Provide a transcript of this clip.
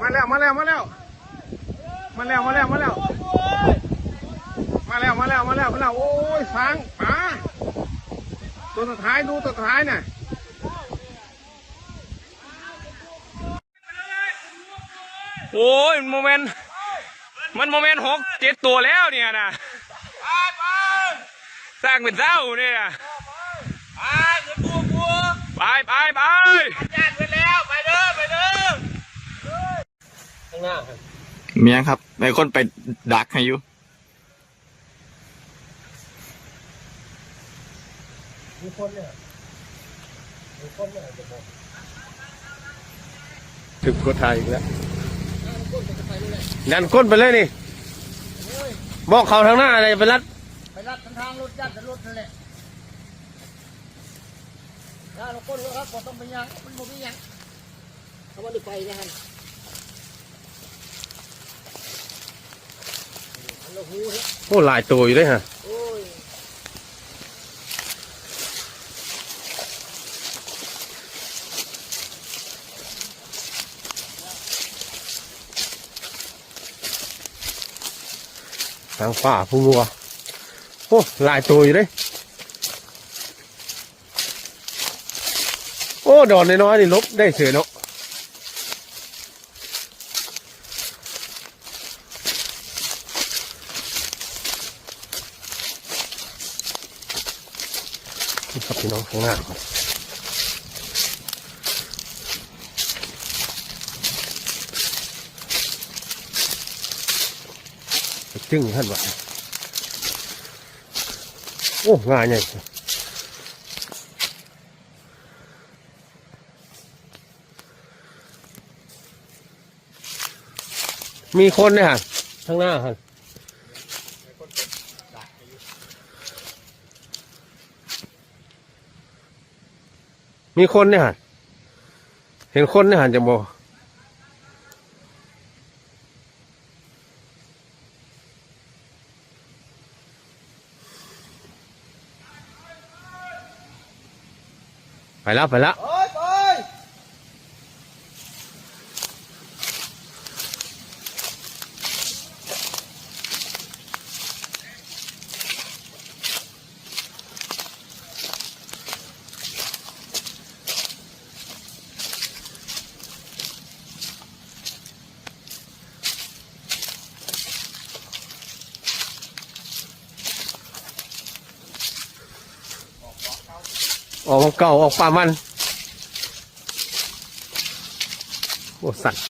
มาแล้ว มาแล้ว มาแล้ว มาแล้ว มาแล้ว มาแล้ว มาแล้ว มาแล้ว มาแล้ว มาแล้ว โอ้ยฟังป๋าตัวสุดท้ายดูตัวสุดท้ายน่ะโอ้ยโมเมนต์มันโมเมนต์หกเจ็ดตัวแล้วเนี่ยนะสร้างเป็นเจ้าเนี่ยนะไปไปไป เมียครับในคนไปดักให้อยู่ถึงกดถ่ายอีกแล้วดันก้นไปเลยนี่ บอกเขาทางหน้าอะไรไปรัด ไปรัดทางรถยัดรถนั่นแหละถ้าเราก้นรถครับก็ต้องไปยังมันบ่มียังเขามาดึกไปนะฮะ เราหูเฮ้ยโอ้หลายตัวอยู่เลยฮะโอ้ยทางฝ่าผู้งัวโอ้หลายตัวอยู่เลยโอ้ดอนน้อยๆนี่ลบได้เสือเนาะ นี่ครับพี่น้องข้างหน้าครับจึงท่านวะโอ้งานใหญ่มีคนเนี่ยฮะข้างหน้าฮะ มีคนเนี่ยฮะเห็นคนเนี่ยฮะจะบอกไปแล้วไปแล้ว โอ้ยโอ้ย ออกเก่าออกป่ามันโอ้สัตว์